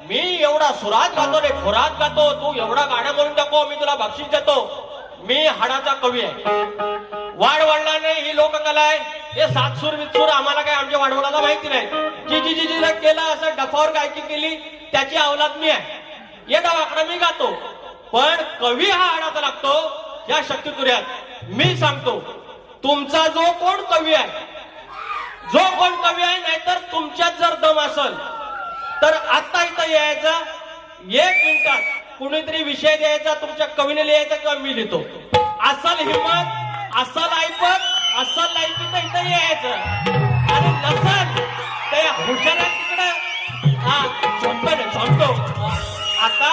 मी एवढा सुरात गातो रे खुरात गातो तू एवढा गाणं म्हणून टाको मी तुला बक्षीस देतो मी हाडाचा कवी आहे वाढ वडिलांनी ही लोककला आहे हे सातसूर वितसूर आम्हाला काय आमच्या वाडवडाला माहिती नाही जी जी जी जी केलं असं डफावर गायकी केली त्याची अवलाद मी आहे ये वाकडा मी गातो पण कवी हा हाडाचा लागतो या शक्ती तुऱ्यात मी सांगतो तुमचा जो कोण कवी आहे जो कोण कवी आहे नाहीतर तुमच्यात जर दम असल तर आता इथं यायचं एक मिनिटात कुणीतरी विषय द्यायचा तुमच्या कवीने लिहायचा किंवा मी लिहितो. असल हिंमत असल ऐपत असल ऐपत तर इथं यायचं. आणि नसल ते हुशारा तिकडं हा झोंपण झोंपतो आता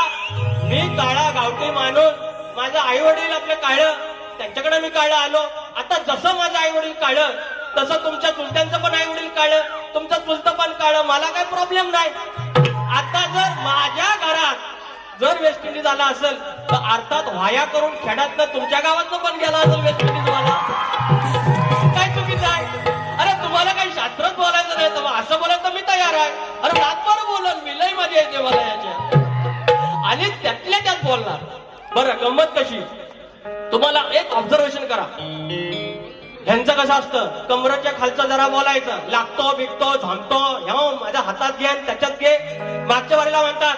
मी काळा गावठी माणूस माझं आई वडील आपलं काळं त्यांच्याकडे मी काळं आलो. आता जसं माझं आई वडील काळं तसं तुमच्या चुलत्यांचं पण आई वडील काळं. तुमचं चुलतं पण काळं मला काही प्रॉब्लेम नाही. आता जर माझ्या घरात जर वेस्ट इंडिज आला असेल तर अर्थात व्हाया करून खेड्यातनं तुमच्या गावातनं पण गेला असेल वेस्ट इंडिज वाला. काय चुकीचं आहे? अरे तुम्हाला काही शास्त्रच बोलायचं नाही तर असं बोलायचं मी तयार आहे. अरे रातभर बोलन मी लय मजा येते मला याच्या आणि त्यातल्या त्यात बोलणार. बरं गंमत कशी? तुम्हाला एक ऑब्झर्वेशन करा. ह्यांचं कसं असतं? कमरेच्या खालचं जरा बोलायचं. लागतो बिकतो झोंबतो ह्या माझ्या हातात घे आणि त्याच्यात घे. मागच्या वारीला म्हणतात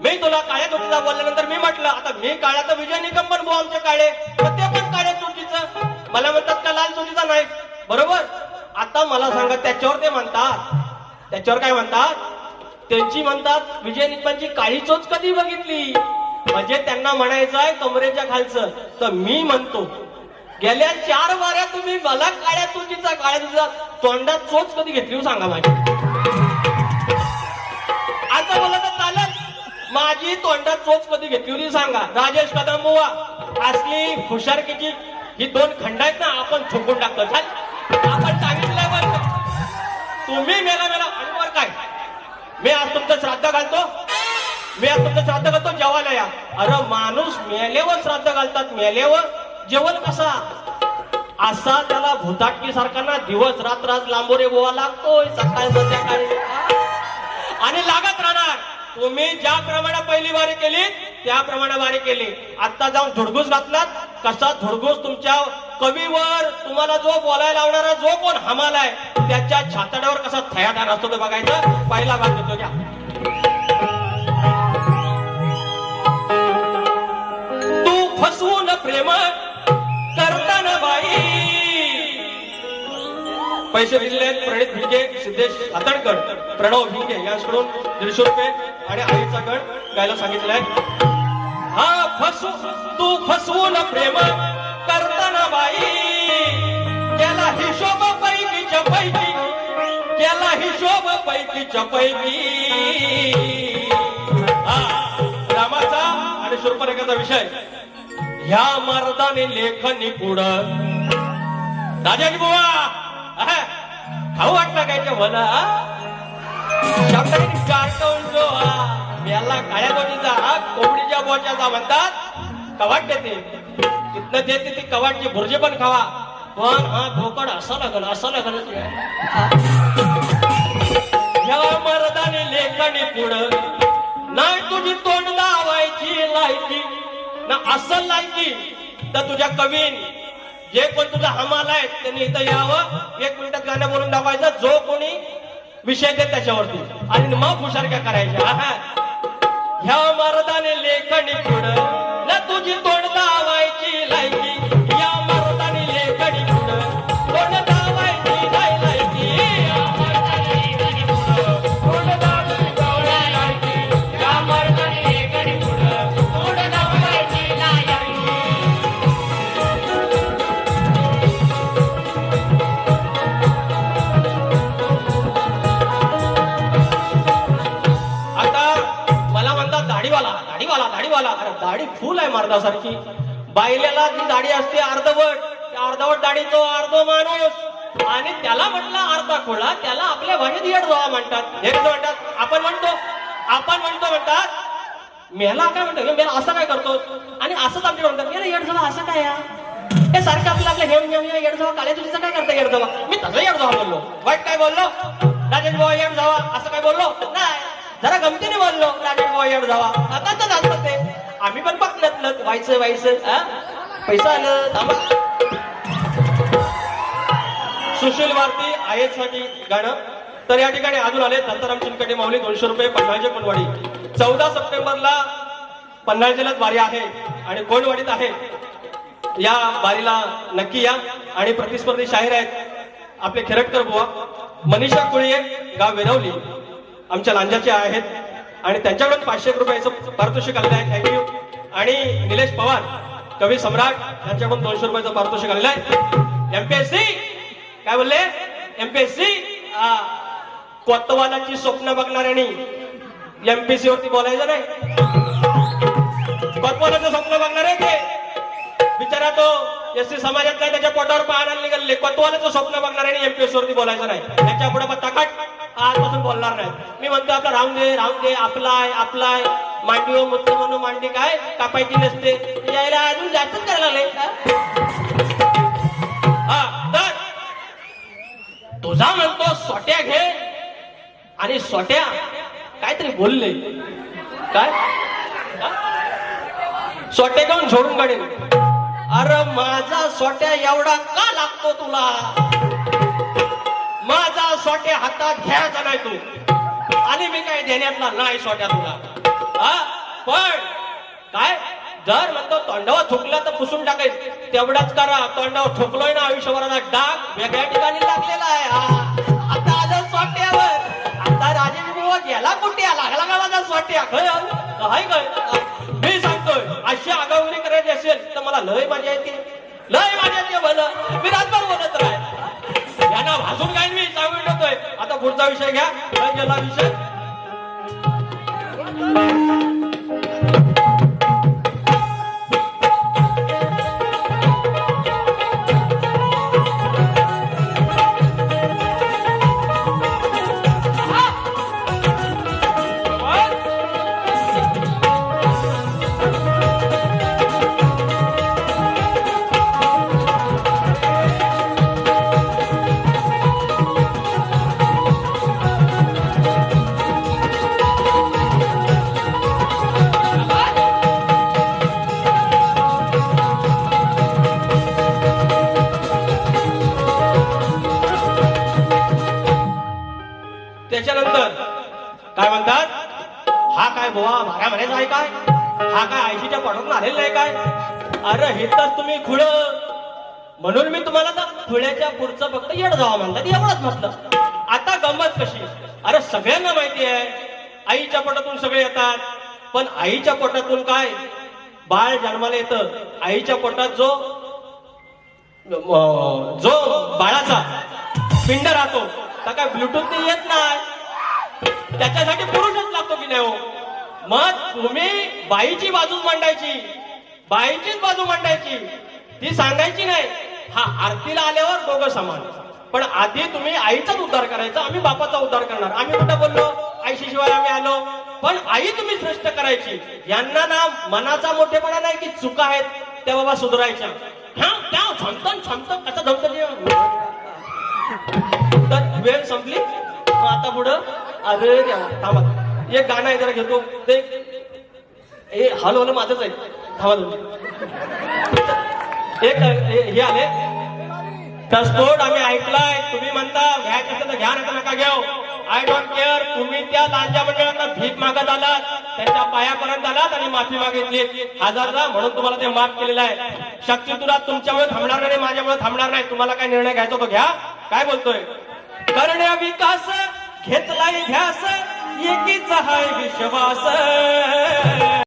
मी तुला काळ्या चुकीचा बोलल्यानंतर मी म्हटलं आता मी काळ्या तर विजय निकंबन भाऊ आमचे काळे ते पण काळ्या चुकीचं मला म्हणतात का लाल चुकीचा नाही? बरोबर? आता मला सांगा त्याच्यावर ते म्हणतात. त्याच्यावर काय म्हणतात? त्यांची म्हणतात विजय निकमांची काळी चोच कधी बघितली? म्हणजे त्यांना म्हणायचं आहे कमरेच्या खालचं. तर मी म्हणतो गेल्या चार वाऱ्या तुम्ही मला काळ्या तुझीचा काळ्या तुझा तोंडात चोच कधी घेतली हो सांगा माझी. आता मला तर चालत. माझी तोंडात चोच कधी घेतली होती सांगा. राजेश कदम बुवा असली हुशारकीची ही दोन खंड आहेत ना आपण थोकून टाकतो. आपण सांगितलं तुम्ही मेला मेला आणि काय? मी आज तुमचं श्राद्ध घालतो. मी आज तुमचं श्राद्ध घालतो जेवायला या. अरे माणूस मेल्यावर श्राद्ध घालतात मेल्यावर जेवण कसा? असा त्याला भूताटकी सारखा ना दिवस रात्र आज लांबोरे बोवा लागतोय सकाळ संध्याकाळी. आणि लागत राहणार. तुम्ही ज्या प्रमाणे पहिली वारी केली त्याप्रमाणे वारी केली. आता जाऊन धुडगूस घातलात. कसा धुडगूस तुमच्या कवीवर तुम्हाला जो बोलायला लावणारा जो कोण हमालाय त्याच्या छातड्यावर कसा थयादार असतो ते बघायचं. पहिला भाग देतो घ्या. प्रेम पैसे दिलेले आहेत. प्रणित भिंगे सिद्धेश हातणकर प्रणव भिंगे यांच्याकडून दीडशे रुपये आणि आईचा गण गायला सांगितलं आहे. हा फसू तू फसवून प्रेम करताना बाई. त्याला हिशोब पैकीच्या पैकी त्याला हिशोब पैकीच्या पैकी. हा रामाचा आणि शूर्पणखेचा विषय. ह्या मर्दाने लेखनी पुढं. राजाजी बुवा खाऊ वाटला काय ते मला शब्दाने कार्टून जो याला काळ्या गोटीचा कोंबडीच्या बोच्याचा म्हणतात. कवाट देते. तिथनं देते ती कवाटची भुर्जी पण खावा. पण हा भोकड असं लागल असं लागल या मर्दाने लेखणी पुढं. नाही तुझी तोंड लावायची लायकी. ना असं लायकी तर तुझ्या कवीन जे कोण तुझा हमाल आहे त्यांनी इथं यावं. एक मिनिटात गाणं बोलून दाखवायचं. जो कोणी विषय देत त्याच्यावरती. आणि मग हुशारक्या करायच्या ह्या मर्दाने मर्दासारखी बायलेला जी दाढी असते अर्धवट अर्धवट दाढीचो अर्धो माणूस. आणि त्याला म्हटलं अर्धा खोळा. त्याला आपल्या भाषेत येड जोळा म्हणतात. हे म्हणतात? आपण म्हणतो आपण म्हणतो म्हणतात मेला काय म्हणतो? मेला असं काय करतो? आणि असंच आमचे म्हणतात मेला येड असं काय हे सारखं आपलं आपलं हेम हेम येड जावा काल्या काय करता येड मी तसं येड बोललो. वाईट काय बोललो? राजेश भाऊ येड जावा असं काय बोललो? नाही. जरा गमतीने बोललो राजन गोयड जावा आता तर जात ते आम्ही पण बघण्यातलं व्हायचं व्हायचं हा? पैसा आलं थांबा. सुशील भारती आयसाठी गाणं. तर या ठिकाणी अजून आले दत्ताराम चिनकटे माऊली दोनशे रुपये पन्हाळजे कोणवाडी चौदा सप्टेंबरला पन्हाळ वारी आहे आणि कोणवाडीत आहे. या वारीला नक्की या आणि प्रतिस्पर्धी शाहीर आहेत. आपले खेरटकर बुवा मनीषा कुळी गाव वेरवली. आमच्या लांजाचे आहेत. आणि त्यांच्याकडून पाचशे रुपयाचं पारितोषिक आलेलं आहे. थँक्यू आणि निलेश पवार कवी सम्राट यांच्याकडून दोनशे रुपयाचं पारितोषिक आलेलं आहे. एमपीएससी काय बोलले? एमपीएससी कोतवालाची स्वप्न बघणाऱ्यांनी एमपीएससी वरती बोलायचं नाही. कोतवालाचं स्वप्न बघणार आहे ते. बिचारा तो एस सी समाजात नाही त्याच्या पोटावर पाहण्याला निघाले कोतवालाचं स्वप्न बघणार आणि एमपीएससी वरती बोलायचं नाही. त्याच्या पुढे तकाट आजपासून बोलणार नाही. मी म्हणतो आपला राहून दे राहून दे आपलाय आपलाय. मांडी हो मुद्दे म्हणून मांडी काय? कापायची नसते. यायला अजून जास्तच करायला लागले. हा तर तुझा म्हणतो सोट्या घे आणि सोट्या काहीतरी बोलले. काय? हा? सोट्या घेऊन झोडून काढेल? अरे माझा सोट्या एवढा का लागतो तुला? माझा सोट्या हातात घ्यायचा नाही तू. आणि मी काय देण्यातला नाही सोट्या तुला. हा? पण काय? जर म्हणतो तोंडावर थुकला तर पुसून टाकेल तेवढाच करा. तोंडावर थुकलोय ना आयुष्यभराचा डाग वेगळ्या ठिकाणी लागलेला आहे. हा. आता आलं सोट्यावर. आता राजेश बुवा गेला कुठे? लागला का माझा सोट्या? खय काय काय? मी सांगतोय अशी आगावणी करायची असेल तर मला लय मजा येते. लय मजा येते भलं. मी रातभर बोलत राह यांना भाजून काय मी पुढचा विषय घ्या. काय विषय. काय म्हणतात? हा काय बुवा भाऱ्या म्हणायचा आहे काय? हा काय आयशीच्या पाठवून आलेला आहे काय? अरे हे तर तुम्ही खुळ. म्हणून मी तुम्हाला तर खुळ्याच्या पुढचं फक्त येड जावा म्हणतात एवढंच म्हटलं. आता गंमत कशी? अरे सगळ्यांना माहिती आहे आईच्या पोटातून सगळे येतात. पण आईच्या पोटातून काय? बाळ जन्माला येतं. आईच्या पोटात जो जो बाळाचा पिंड राहतो तर काय ब्लूटूथ येत नाही? त्याच्यासाठी पुरुषच लागतो की नाही हो? मग तुम्ही बाईची बाजू मांडायची. बाईचीच बाजू मांडायची. ती सांगायची नाही. हा आरतीला आल्यावर दोघं समान. पण आधी तुम्ही आईचाच उद्धार करायचा. आम्ही बापाचा उद्धार करणार. आम्ही कुठं बोललो? आईशी शिवाय आम्ही आलो. पण आई तुम्ही श्रेष्ठ करायची. यांना ना मनाचा मोठेपणा नाही की चुका आहेत त्या बाबा सुधारायच्या. हा त्या छमतन छमतन कसं धमत तर वेळ संपली? घेतो आता पुढं? अरे थांबा. एक गाणं आहे जरा घेतो. ते हे हॅलो हॅलो माझंच आहे. थांबा तुम्ही एक हे आले. तसतोड आम्ही ऐकलाय. तुम्ही म्हणता घ्यायचं असेल तर घ्या नका नका घ्याव आय डोंट केअर तुम्ही त्या लांजा मंडळांना भीक मागत आलात. त्यांच्या पायापर्यंत आलात आणि माफी मागितली. हजारदा म्हणून तुम्हाला ते माफ केलेलं आहे. शक्ती तुला तुमच्यामुळे थांबणार नाही माझ्यामुळे थांबणार नाही. तुम्हाला काय निर्णय घ्यायचा तो घ्या. काय बोलतोय? करण्या विकास घेतलाय ध्यास एकीचा हाय विश्वास.